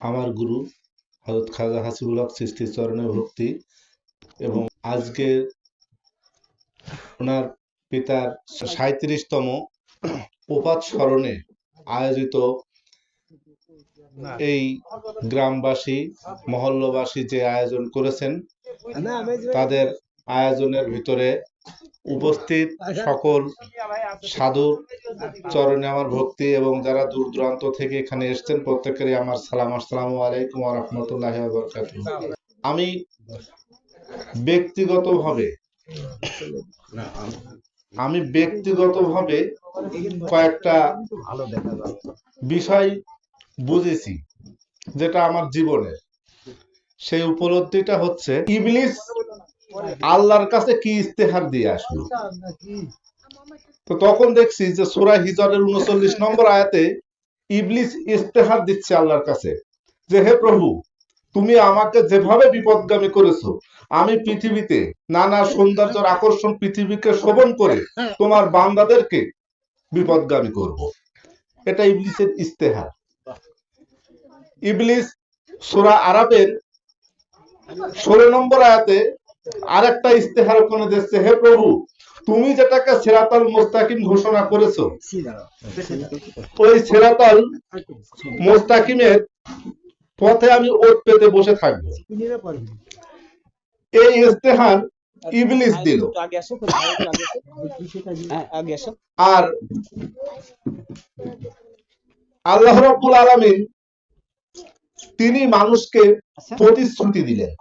আমার গুরু হযরত খাজা হাসিবুল হক চরণে ভক্তি এবং আজকে ওনার পিতার সাঁইত্রিশতম প্রপাত স্মরণে আয়োজিত এই গ্রামবাসী, মহল্লবাসী যে আয়োজন করেছেন, তাদের আয়োজনের ভিতরে উপস্থিত সকল সাধু চরণে আমার ভক্তি এবং যারা দূর দূরান্ত থেকে এখানে এসেছেন, প্রত্যেকেরই আমার সালাম। আসসালামু আলাইকুম রহমতুল্লাহ আমি ব্যক্তিগতভাবে আমি ব্যক্তিগতভাবে কয়েকটা বিষয় বুঝেছি যেটা আমার জীবনের। সেই উপলব্ধিটা হচ্ছে ইবলিস আল্লাহর কাছে কি ইস্তেহার দিয়ে আসলো? তো তখন দেখছি যে সুরা হিজরের উনচল্লিশ নম্বর আয়াতে ইবলিস ইস্তেহার দিচ্ছে আল্লাহর কাছে। যে হে প্রভু, তুমি আমাকে যেভাবে বিপদগামী করেছ, আমি পৃথিবীতে নানা সৌন্দর্যের আকর্ষণ পৃথিবীকে শোভন করে তোমার বান্দাদেরকে বিপদগামী করব। এটা ইবলিসের ইস্তেহার ইবলিস সুরা আরবের ষোলো নম্বর আয়াতে আরেকটা ইস্তেহার ওখানে দিচ্ছে, হে প্রভু, তুমি যেটাকে সেরাতাল মোস্তাকিম ঘোষণা করেছ, ওই সেরাতাল মোস্তাকিমের পথে আমি ওত পেতে বসে থাকব। এই ইস্তেহার ইবলিস দিল। আর আল্লাহ রাব্বুল আলামিন তিনি মানুষকে প্রতিশ্রুতি দিলেন।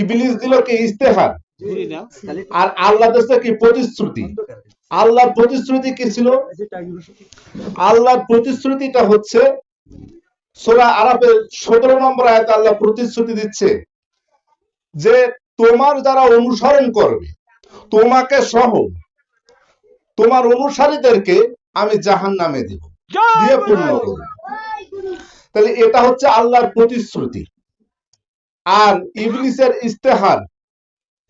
ইবলিস দিল কি ইস্তেহার আর আল্লাহ দিচ্ছে কি প্রতিশ্রুতি? আল্লাহর প্রতিশ্রুতি কি ছিল? আল্লাহর প্রতিশ্রুতিটা হচ্ছে সোরা আরাফের সতেরো নম্বর আয়াতে আল্লাহ প্রতিশ্রুতি দিচ্ছে যে তোমার যারা অনুসরণ করবে তোমাকে সহ তোমার অনুসারীদেরকে আমি জাহান নামে দিব দিয়ে পূর্ণ করব। তাহলে এটা হচ্ছে আল্লাহর প্রতিশ্রুতি। আর ইবলিসের ইস্তেহার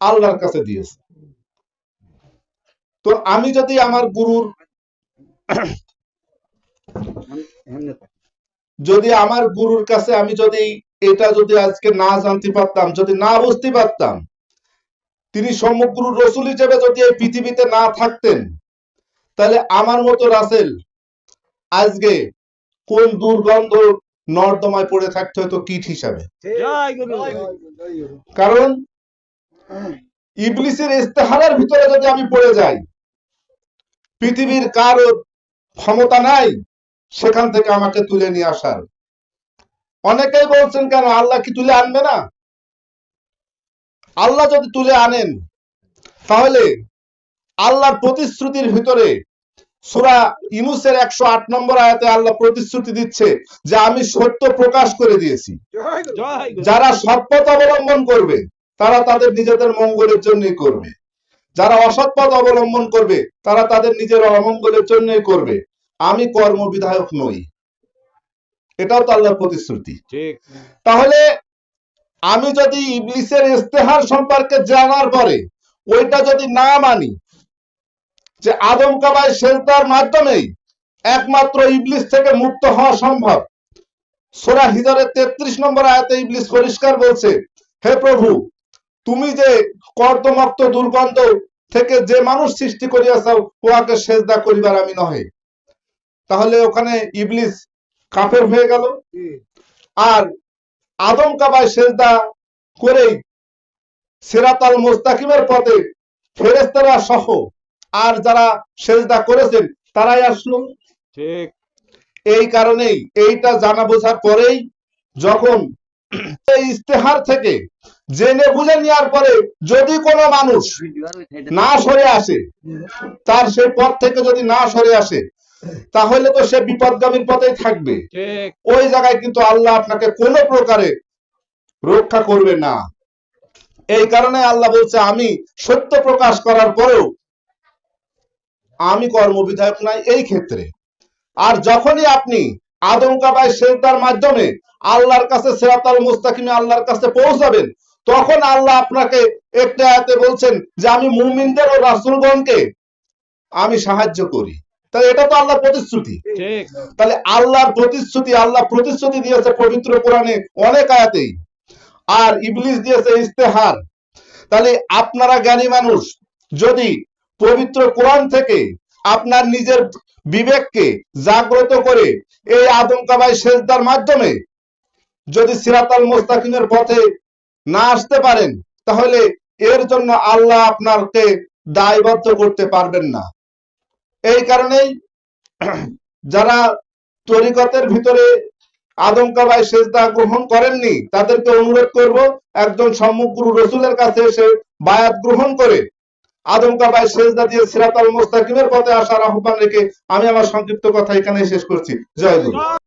আল্লাহর কাছে দিয়েছে। তো আমি যদি আমার গুরুর যদি আমার গুরুর কাছে আমি যদি এটা যদি আজকে না জানতে পারতাম, যদি না বুঝতে পারতাম, তিনি সমগ্র রসুল হিসেবে যদি এই পৃথিবীতে না থাকতেন, তাহলে আমার মতো রাসেল আজকে কোন দুর্গন্ধ নর্দমায় পড়ে থাকতে হতো কীট হিসাবে। কারণ ইবলিসের ইস্তেহারের ভিতরে যদি আমি পড়ে যাই পৃথিবীর কারও ক্ষমতা নাই সেখান থেকে আমাকে তুলে নিয়ে আসার। অনেকেই বলছেন কেন আল্লাহ কি তুলে আনবে না? আল্লাহ যদি তুলে আনেন তাহলে আল্লাহর প্রতিশ্রুতির ভিতরে সুরা ইনুসের একশো আট নম্বর আয়াতে আল্লাহ প্রতিশ্রুতি দিচ্ছে যে আমি সত্য প্রকাশ করে দিয়েছি। যারা সৎপথ অবলম্বন করবে তারা তাদের নিজেদের মঙ্গলের জন্যই করবে। যারা অসৎপথ অবলম্বন করবে তারা তাদের নিজের অমঙ্গলের জন্যই করবে। আমি কর্ম বিধায়ক নই। এটাও তো আল্লাহর প্রতিশ্রুতি। তাহলে আমি যদি ইবলিসের ইস্তেহার সম্পর্কে জানার পরে ওইটা যদি না মানি যে আদম কাবায় সেজদার মাধ্যমেই একমাত্র ইবলিস থেকে মুক্ত হওয়া সম্ভব। সোরা হিজরের তেত্রিশ নম্বর আয়াতে ইবলিস পরিষ্কার বলছে, হে প্রভু, তুমি যে কর্দমাক্ত দুর্গন্ধ থেকে যে মানুষ সৃষ্টি করিয়াছাও, উহাকে সেজদা করিবার আমি নহে। তাহলে ওখানে ইবলিস কাফের হয়ে গেল। আর আদম কাবায় সেজদা করেই সেরাতাল মোস্তাকিমের পথে ফেরেস্তারা সহ আর যারা সেজদা করেছেন তারাই আসলো ঠিক। এই কারণেই এইটা জানা বোঝার পরেই যখন এই ইস্তেহার থেকে জেনে বুঝে নেওয়ার পরে যদি কোনো মানুষ না সরে আসে তার সেই পথ থেকে যদি না সরে আসে তাহলে তো সে বিপদগামীর পথেই থাকবে। ওই জায়গায় কিন্তু আল্লাহ আপনাকে কোনো প্রকারে রক্ষা করবে না। এই কারণে আল্লাহ বলছে আমি সত্য প্রকাশ করার পরেও আমি কর্মবিধায়ক নাই এই ক্ষেত্রে। আর যখনই আপনি আদমকাবায় সেজদার মাধ্যমে আল্লাহর কাছে সেরাতাল মুস্তাকিমে আল্লাহর কাছে পৌঁছাবেন তখন আল্লাহ আপনাকে একটা আয়াতে বলছেন যে আমি মুমিনদের ও রাসূলগণকে আমি সাহায্য করি। তাহলে এটা তো আল্লাহর প্রতিশ্রুতি। তাহলে আল্লাহর প্রতিশ্রুতি আল্লাহ প্রতিশ্রুতি দিয়েছে পবিত্র কোরআনে অনেক আয়াতেই। আর ইবলিস দিয়েছে ইস্তেহার তাহলে আপনারা জ্ঞানী মানুষ যদি পবিত্র কোরআন থেকে আপনার নিজের বিবেককে জাগ্রত করে এই আদমকাবাই সেজদার মাধ্যমে যদি সিরাতাল মোস্তাকিমের পথে না আসতে পারেন, তাহলে এর জন্য আল্লাহ আপনাকে দায়বদ্ধ করতে পারবেন না। এই কারণেই যারা তরিকতের ভিতরে আদমকাবাই সেজদা গ্রহণ করেননি, তাদেরকে অনুরোধ করব, একজন সমগ্র রসুলের কাছে এসে বায়াত গ্রহণ করে আদমকাবাই সেজদা দিয়ে সিরাতাল মোস্তাকিমের পথে আসার আহ্বান রেখে আমি আমার সংক্ষিপ্ত কথা এখানে শেষ করছি। জয়